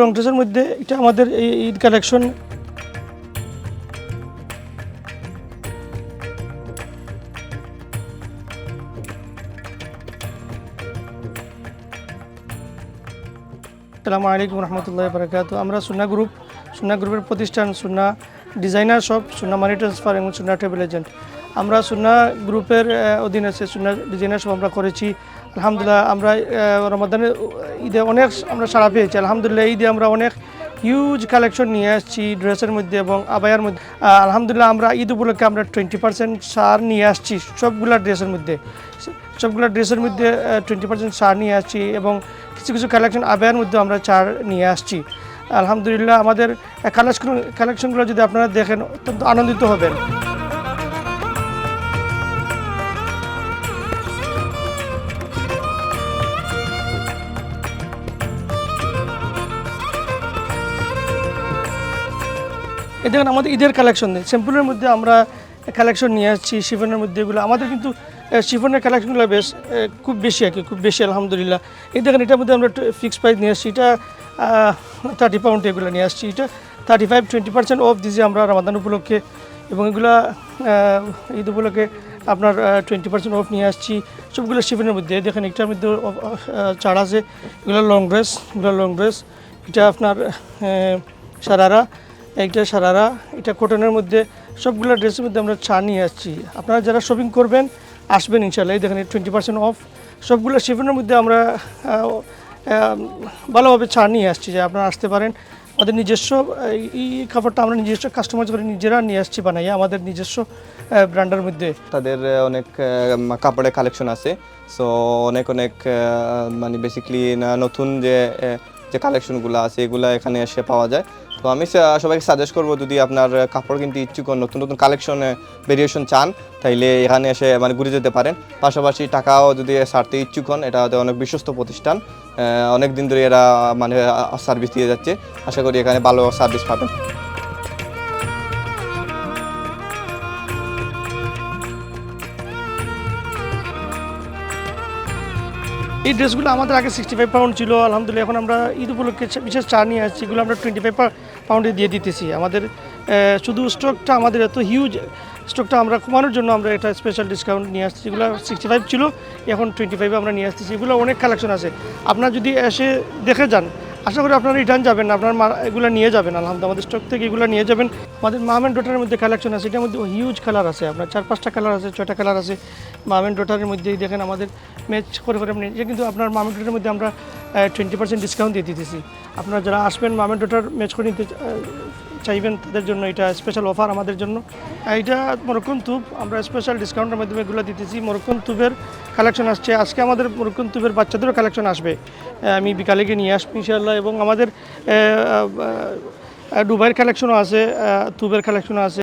Long ড্রেসের মধ্যে এটা আমাদের এই ঈদ কালেকশন আসসালামু আলাইকুম রহমতুল্লাহ বারকাত। আমরা সুন্না গ্রুপ সুন্না গ্রুপের প্রতিষ্ঠান, Sunna designer shop Sunna money transfer এবং সুন্না ট্রাভেল এজেন্ট আমরা সুন্না গ্রুপের অধীনে আছে সুন্না ডিজাইনার শপ আমরা করেছি আলহামদুলিল্লাহ আমরা আহ, রমাদানের ঈদে অনেক আমরা সাড়া পেয়েছি আলহামদুলিল্লাহ ঈদে আমরা অনেক হিউজ কালেকশন নিয়ে আসছি ড্রেসের মধ্যে এবং আবায়ার মধ্যে আলহামদুলিল্লাহ আমরা ঈদ উপলক্ষে আমরা টোয়েন্টি পার্সেন্ট সার নিয়ে আসছি সবগুলা ড্রেসের মধ্যে। সবগুলো ড্রেসের মধ্যে টোয়েন্টি পার্সেন্ট সার নিয়ে আসছি এবং কিছু কিছু কালেকশন আবেয়ার মধ্যে আমরা ছাড় নিয়ে আসছি। আলহামদুলিল্লাহ আমাদের কালেকশন কালেকশনগুলো যদি আপনারা দেখেন অত্যন্ত আনন্দিত হবেন। এই দেখেন আমাদের ঈদের কালেকশন নেই। স্যাম্পলের মধ্যে আমরা কালেকশন নিয়ে আসছি শিফনের মধ্যে এগুলো। আমাদের কিন্তু শিফনের কালেকশনগুলো বেশ খুব বেশি আর কি, খুব বেশি, আলহামদুলিল্লাহ। এই দেখেন, এটার মধ্যে আমরা ফিক্স প্রাইস নিয়ে আসছি। এটা থার্টি পাউন্ড এগুলো নিয়ে আসছি। এটা thirty five twenty percent off দিয়েছি আমরা রামাদান উপলক্ষে। এবং এগুলা ঈদ উপলক্ষে আপনার টোয়েন্টি পার্সেন্ট অফ নিয়ে আসছি। সবগুলো শিফনের মধ্যে। দেখেন একটার মধ্যে ছাড় আছে। এগুলো লং ড্রেস এগুলো লং ড্রেস এটা আপনার সারারা। একটা সারারা, এটা কটনের মধ্যে, সবগুলো ড্রেসের মধ্যে আমরা ছাড় নিয়ে আসছি। আপনারা যারা শপিং করবেন, আসবেন ইনশাল্লাহ এই দেখেন টোয়েন্টি পার্সেন্ট অফ সবগুলো শিফনের মধ্যে আমরা ভালোভাবে ছাড় নিয়ে আসছি, যে আপনারা আসতে পারেন। আমাদের নিজস্ব, এই- কাপড়টা আমরা নিজস্ব কাস্টমাইজ করে নিজেরা নিয়ে আসছি, বানাইয়া আমাদের নিজস্ব ব্র্যান্ডের মধ্যে। তাদের অনেক কাপড়ের কালেকশন আছে। সো অনেক অনেক মানে বেসিক্যালি নতুন যে যে কালেকশনগুলো আছে, এগুলো এখানে এসে পাওয়া যায়। তো আমি সবাইকে সাজেস্ট করব, যদি আপনার কাপড় কিনতে ইচ্ছুক নতুন নতুন কালেকশনে ভেরিয়েশন চান, তাইলে এখানে এসে মানে ঘুরে যেতে পারেন। পাশাপাশি টাকাও যদি সারতে ইচ্ছুক হন, এটা অনেক বিশ্বস্ত প্রতিষ্ঠান অনেক দিন ধরে এরা মানে সার্ভিস দিয়ে যাচ্ছে। আশা করি এখানে ভালো সার্ভিস পাবেন। এই ড্রেসগুলো আমাদের আগে সিক্সটি ফাইভ পাউন্ড ছিল, আলহামদুলিল্লাহ এখন আমরা ঈদ উপলক্ষে বিশেষ চা নিয়ে আসছি, এগুলো আমরা টোয়েন্টি ফাইভ পাউন্ডে দিয়ে দিতেছি। আমাদের শুধু স্টকটা আমাদের এত হিউজ স্টকটা আমরা কমানোর জন্য আমরা এটা স্পেশাল ডিসকাউন্ট নিয়ে আসছি, যেগুলো সিক্সটি ফাইভ ছিল, এখন টোয়েন্টি ফাইভে আমরা নিয়ে আসতেছি, এগুলো অনেক কালেকশন আছে। আপনার যদি এসে দেখে যান আশা করি আপনারা রিটার্ন যাবেন আপনার এগুলো নিয়ে যাবেন। আলহামদুলিল্লাহ, আমাদের স্টক থেকে এগুলো নিয়ে যাবেন। আমাদের মামেন ডোটারের মধ্যে কালেকশন আছে। এটার মধ্যে হিউজ কালার আছে। আপনার চার পাঁচটা কালার আছে, ছয়টা কালার আছে। মামেন ডোটারের মধ্যেই দেখেন আমাদের ম্যাচ করে করে আপনি কিন্তু আপনার মামেন ডোটারের মধ্যে আমরা টোয়েন্টি পার্সেন্ট ডিসকাউন্ট দিয়ে দিতেছি। আপনারা যারা আসবেন মামেন ডোটার ম্যাচ করে নিতে চাইবেন তাদের জন্য, এটা স্পেশাল অফার আমাদের জন্য। এইটা মরক্কন তুপ আমরা স্পেশাল ডিসকাউন্টের মাধ্যমে এগুলো দিতেছি। মরক্কন তুপের কালেকশন আসছে। আজকে আমাদের মরক্কন তুপের বাচ্চাদেরও কালেকশন আসবে। আমি বিকালে গিয়ে নিয়ে আসব ইনশাআল্লাহ। এবং আমাদের দুবাইয়ের কালেকশনও আছে তুপের কালেকশনও আছে।